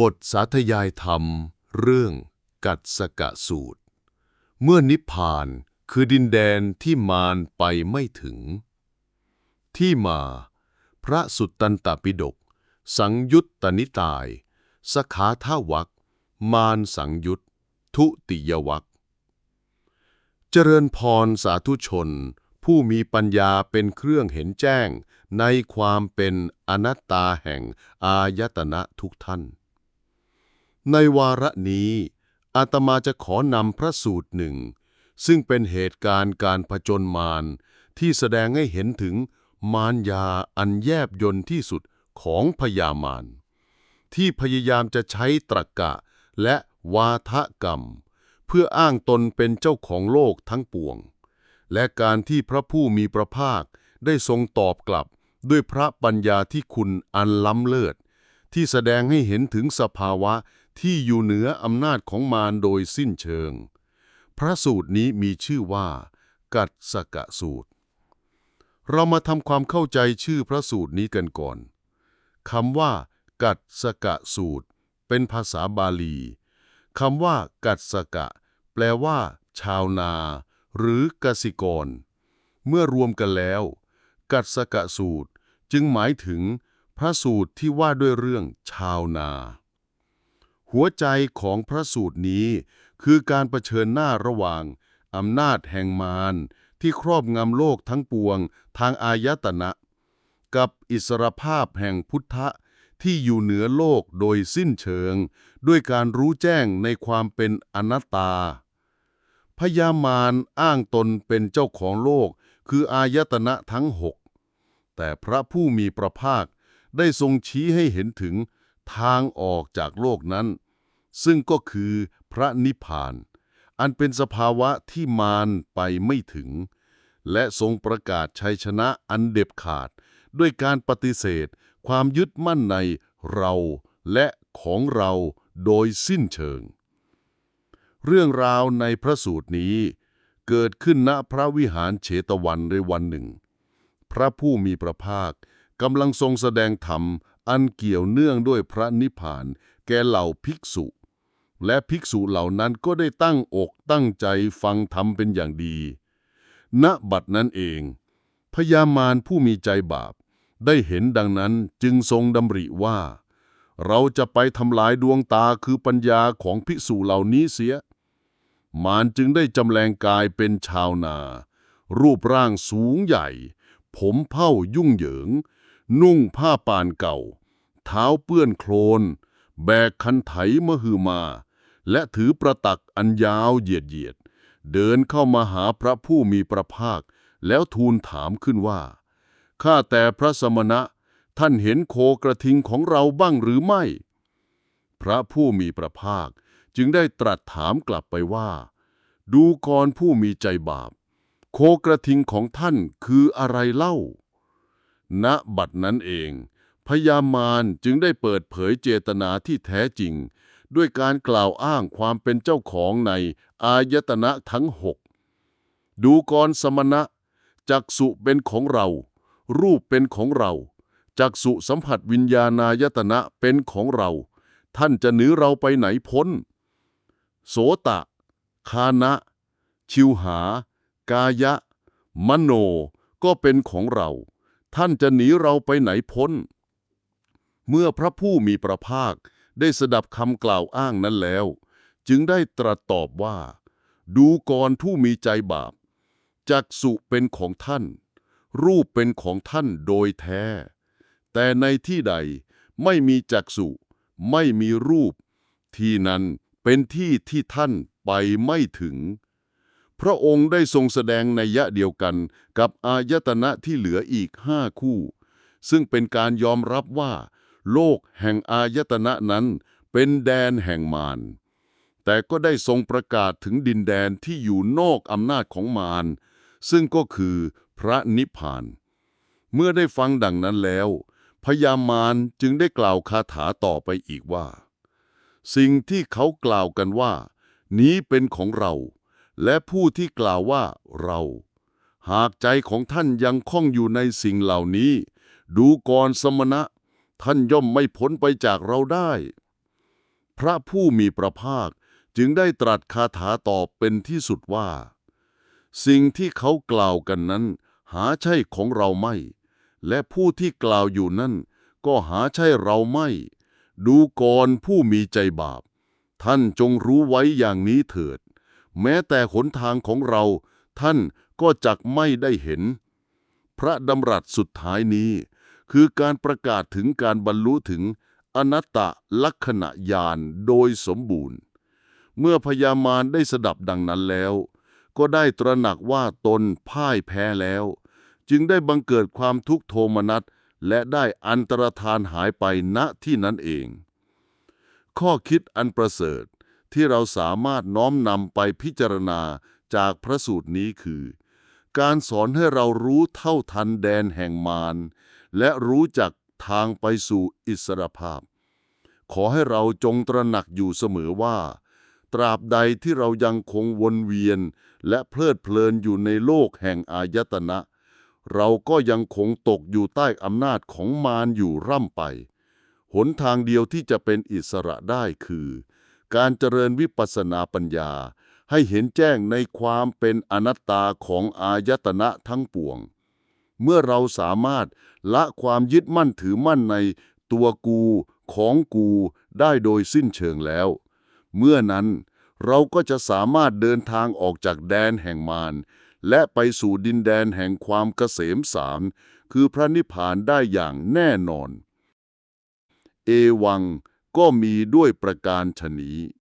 บทสาธยายธรรม เรื่องกัดสกะสูตร เมื่อนิพพานคือดินแดนที่มารไปไม่ถึง ที่มา พระสุตตันตปิฎกสังยุตตนิตาย สขาทาวักมารสังยุตทุติยวักเจริญพรสาธุชน ผู้มีปัญญาเป็นเครื่องเห็นแจ้งในความเป็นอนัตตาแห่งอายตนะทุกท่าน ในวาระนี้ อาตมาจะขอนำพระสูตรหนึ่ง ซึ่งเป็นเหตุการณ์การผจญมารที่แสดงให้เห็นถึงมารยาอันแยบยนที่สุดของพญามารที่พยายามจะใช้ตรรกะและวาทกรรม เพื่ออ้างตนเป็นเจ้าของโลกทั้งปวง และการที่พระผู้มีพระภาคได้ทรงตอบกลับด้วยพระปัญญาที่คุณอันล้ำเลิศ ที่แสดงให้เห็นถึงสภาวะ ที่อยู่เหนืออำนาจของมารโดยสิ้นเชิง พระสูตรนี้มีชื่อว่า กัดสกะสูตร เรามาทำความเข้าใจชื่อพระสูตรนี้กันก่อนคำว่า กัดสกะสูตร เป็นภาษาบาลีคำว่า กัดสกะ แปลว่า ชาวนา หรือกสิกร เมื่อรวมกันแล้ว กัดสกะสูตรจึงหมายถึงพระสูตรที่ว่าด้วยเรื่องชาวนา หัวใจของพระสูตรนี้คือการรเผชิญหน้าระหว่างอำนาจแห่งมารที่ครอบงำโลกทั้งปวงทางอายตนะ กับอิสรภาพแห่งพุทธะที่อยู่เหนือโลกโดยสิ้นเชิง ด้วยการรู้แจ้งในความเป็นอนัตตา พญามารอ้างตนเป็นเจ้าของโลกคืออายตนะทั้งหกแต่พระผู้มีพระภาคได้ทรงชี้ให้เห็นถึง ทางออกจากโลกนั้น ซึ่งก็คือพระนิพพาน อันเป็นสภาวะที่มารไปไม่ถึง และทรงประกาศชัยชนะอันเด็บขาด ด้วยการปฏิเสธ ความยึดมั่นในเราและของเราโดยสิ้นเชิง เรื่องราวในพระสูตรนี้เกิดขึ้นณพระวิหารเฉตวันในวันหนึ่ง พระผู้มีพระภาคกำลังทรงแสดงธรรม อันเกี่ยวเนื่องด้วยพระนิพพาน แก่เหล่าภิกษุ และภิกษุเหล่านั้นก็ได้ตั้งอกตั้งใจฟังธรรมเป็นอย่างดี ณบัดนั้นเอง พญามารผู้มีใจบาป ได้เห็นดังนั้นจึงทรงดำริว่า เราจะไปทำลายดวงตาคือปัญญาของภิกษุเหล่านี้เสีย มารจึงได้จำแรงกายเป็นชาวนา รูปร่างสูงใหญ่ ผมเผ้ายุ่งเหยิง นุ่งผ้าป่านเก่า เท้าเปื้อนโคลน แบกคันไถมหือมา และถือประตักอันยาวเหยียดเหยียด เดินเข้ามาหาพระผู้มีพระภาค แล้วทูลถามขึ้นว่า ข้าแต่พระสมณะ ท่านเห็นโคกระทิงของเราบ้างหรือไม่ พระผู้มีพระภาคจึงได้ตรัสถามกลับไปว่า ดูกรผู้มีใจบาป โคกระทิงของท่านคืออะไรเล่า ณบัดนั้นเอง พญามารจึงได้เปิดเผยเจตนาที่แท้จริง ด้วยการกล่าวอ้างความเป็นเจ้าของในอายตนะทั้งหกดูกรสมณะ จักสุเป็นของเรา รูปเป็นของเรา จักสุสัมผัสวิญญาณายตนะเป็นของเรา ท่านจะหนีเราไปไหนพ้น โสตะ คานะ ชิวหา กายะ มโน ก็เป็นของเรา ท่านจะหนีเราไปไหนพ้น เมื่อพระผู้มีพระภาคได้สดับคำกล่าวอ้างนั้นแล้ว จึงได้ตรัสตอบว่า ดูกรผู้มีใจบาปจักสุเป็นของท่าน รูปเป็นของท่านโดยแท้ แต่ในที่ใดไม่มีจักสุไม่มีรูป ที่นั้นเป็นที่ที่ท่านไปไม่ถึง พระองค์ได้ทรงแสดงในยะเดียวกันกับอายตนะที่เหลืออีกห้าคู่ ซึ่งเป็นการยอมรับว่า โลกแห่งอายตนะนั้นเป็นแดนแห่งมารแต่ก็ได้ทรงประกาศถึงดินแดนที่อยู่นอกอำนาจของมารซึ่งก็คือพระนิพพาน เมื่อได้ฟังดังนั้นแล้ว พญามารจึงได้กล่าวคาถาต่อไปอีกว่า สิ่งที่เขากล่าวกันว่า นี้เป็นของเรา และผู้ที่กล่าวว่าเรา หากใจของท่านยังคล้องอยู่ในสิ่งเหล่านี้ ดูก่อนสมณะ ท่านย่อมไม่พ้นไปจากเราได้ พระผู้มีพระภาคจึงได้ตรัสคาถาตอบเป็นที่สุดว่า สิ่งที่เขากล่าวกันนั้น หาใช่ของเราไม่ และผู้ที่กล่าวอยู่นั่น ก็หาใช่เราไม่ ดูก่อนผู้มีใจบาป ท่านจงรู้ไว้อย่างนี้เถิด แม้แต่หนทางของเรา ท่านก็จักไม่ได้เห็น พระดำรัสสุดท้ายนี้ คือการประกาศถึงการบรรลุถึงอนัตตลักษณะญาณโดยสมบูรณ์ เมื่อพญามารได้สดับดังนั้นแล้ว ก็ได้ตระหนักว่าตนพ่ายแพ้แล้ว จึงได้บังเกิดความทุกขโทมนัสและได้อันตรธานหายไปณที่นั้นเอง ข้อคิดอันประเสริฐ ที่เราสามารถน้อมนำไปพิจารณาจากพระสูตรนี้คือ การสอนให้เรารู้เท่าทันแดนแห่งมารและรู้จักทางไปสู่อิสรภาพ ขอให้เราจงตระหนักอยู่เสมอว่า ตราบใดที่เรายังคงวนเวียน และเพลิดเพลินอยู่ในโลกแห่งอายตนะ เราก็ยังคงตกอยู่ใต้อำนาจของมารอยู่ร่ำไป หนทางเดียวที่จะเป็นอิสระได้คือ การเจริญวิปัสสนาปัญญา ให้เห็นแจ้งในความเป็นอนัตตาของอายตนะทั้งปวง เมื่อเราสามารถละความยึดมั่นถือมั่นในตัวกูของกูได้โดยสิ้นเชิงแล้ว เมื่อนั้นเราก็จะสามารถเดินทางออกจากแดนแห่งมารและไปสู่ดินแดนแห่งความเกษมสารคือพระนิพพานได้อย่างแน่นอน เอวัง ก็มีด้วยประการชนี้